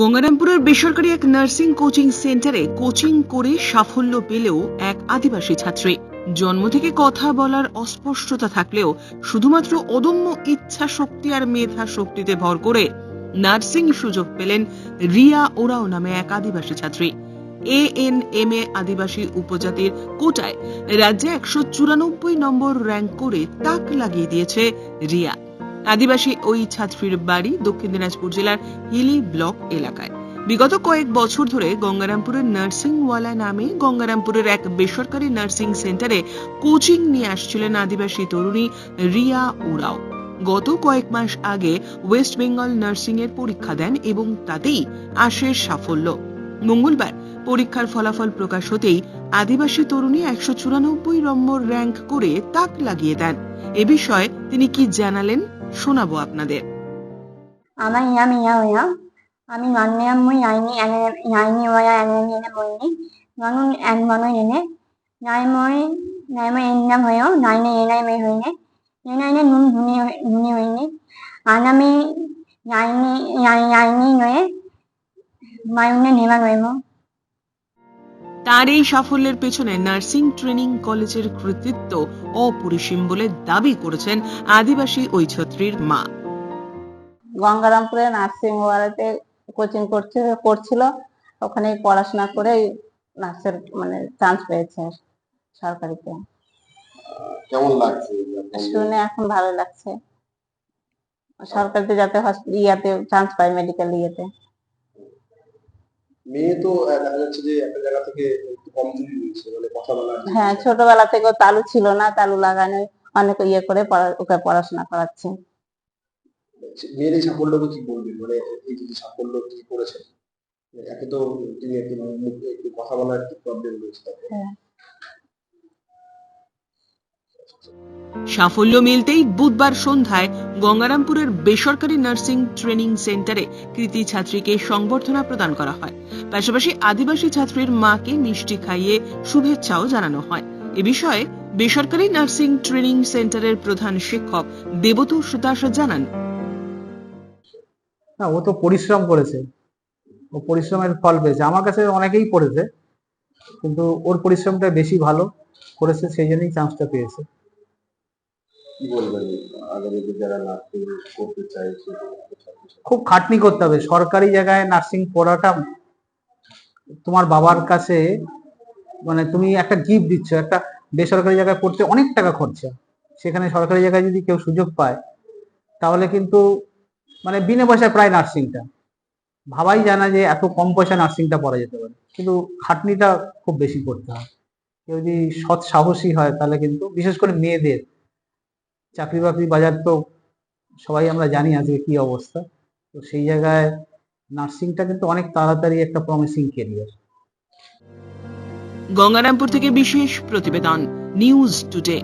গঙ্গারামপুরের বেসরকারি এক nursing coaching সেন্টারে কোচিং করে সাফল্য পেলেও এক আদিবাসী ছাত্রী। জন্ম থেকে কথা বলার অস্পষ্টতা থাকলেও শুধুমাত্র অদম্য ইচ্ছা শক্তি আর মেধা শক্তিতে ভর করে নার্সিং সুযোগ পেলেন রিয়া ওরাও নামে এক আদিবাসী ছাত্রী। এ এন এম এ আদিবাসী উপজাতির কোটায় রাজ্যে একশো চুরানব্বই নম্বর র্যাঙ্ক করে তাক লাগিয়ে দিয়েছে রিয়া। আদিবাসী ওই ছাত্রীর বাড়ি দক্ষিণ দিনাজপুর জেলার হিলি ব্লক এলাকায়। বিগত কয়েক বছর ধরে গঙ্গারামপুরের নার্সিং ওয়ালা নামে গঙ্গারামপুরের এক বেসরকারি নার্সিং সেন্টারে কোচিং নিয়ে আসছিলেন আদিবাসী তরুণী রিয়া ওরাও গত কয়েক মাস আগে ওয়েস্ট বেঙ্গল নার্সিং এর পরীক্ষা দেন এবং তাতেই আসে সাফল্য। মঙ্গলবার পরীক্ষার ফলাফল প্রকাশ হতেই আদিবাসী তরুণী একশো চুরানব্বই নম্বর র্যাঙ্ক করে তাক লাগিয়ে দেন। এ বিষয়ে তিনি কি জানালেন? শোনাব আপনাদের। আমার নাম ইয়া ওয়া আমি নন্যাম মুই, আইনি আইনি ওয়া আইনি এনে বলি মানু এন মানু এনে। নাই মই নাই মই এন নাম হয়। নাই নাই এনাই মে হই নে। নাই নে নুন ভুনি ভুনি হই নে। আনামি নাইনি নাইনি নয়ে। মায়ুনে নেওয়া নয় মো। তার এই সাফল্যের পেছনে নার্সিং ট্রেনিং কলেজের কৃতিত্ব অপরিসীম বলে দাবি করেছেন আদিবাসী ওই ছাত্রীর মা। গঙ্গারামপুরে নার্সিং ওয়ার্ডে কোচিং করছে করছিল। ওখানে পড়াশোনা করে নার্সের মানে চান্স পেয়েছে সরকারিতে। কেমন লাগছে? শুনে এখন ভালো লাগছে। সরকারিতে যাতে ইয়াতে চান্স পায় মেডিকেল ইয়েতে। মেয়ে তো দেখা যাচ্ছে যে একটা জায়গা থেকে একটু কমজোরি রয়েছে মানে কথা বলার হ্যাঁ। ছোটবেলা থেকেও তালু ছিল না তালু লাগানো অনেক ইয়ে করে ওকে পড়াশোনা করাচ্ছে। মেয়ের এই সাফল্যকে কি বলবেন মানে এই যে সাফল্য কি করেছে? একে তো তিনি একটু মুখ- একটু কথা বলার একটু প্রবলেম রয়েছে তাতে। সাফল্য মিলতেই বুধবার সন্ধ্যায় গঙ্গারামপুরের বেসরকারি নার্সিং ট্রেনিং সেন্টারে কৃতি ছাত্রীকে সংবর্ধনা প্রদান করা হয়। পাশাপাশি আদিবাসী ছাত্রীর মাকে মিষ্টি খাইয়ে শুভেচ্ছাও জানানো হয়। এ বিষয়ে বেসরকারি নার্সিং ট্রেনিং সেন্টারের প্রধান শিক্ষক দেবতোষ দাস জানান। না, ও তো পরিশ্রম করেছে। ও পরিশ্রমের ফল পেয়েছে। আমার কাছে অনেকেই পড়েছে কিন্তু ওর পরিশ্রমটা বেশি ভালো করেছে, সেই জন্যই চান্সটা পেয়েছে। কি বলবেন? আগামী দিনে যারা নার্সিং করতে ছাত্রছাত্রী- খুব খাটনি করতে হবে। সরকারি জায়গায় নার্সিং পড়াটা তোমার বাবার কাছে মানে তুমি একটা গিফট দিচ্ছ, একটা বেসরকারি জায়গায় পড়তে অনেক টাকা খরচা। সেখানে সরকারি জায়গায় যদি কেউ সুযোগ পায়, তাহলে কিন্তু মানে বিনা পয়সায় প্রায় নার্সিংটা। ভাবাই জানা যে এত কম পয়সা নার্সিংটা পড়া যেতে পারে। কিন্তু খাটনিটা খুব বেশি করতে হয়। কেউ যদি সৎ সাহসী হয়, তাহলে কিন্তু বিশেষ করে মেয়েদের চাকরি বাকরি বাজার তো সবাই আমরা জানি আজকে কি অবস্থা। তো সেই জায়গায় নার্সিংটা কিন্তু অনেক তাড়াতাড়ি একটা প্রমিসিং কেরিয়ার গঙ্গারামপুর থেকে বিশেষ প্রতিবেদন নিউজ টুডে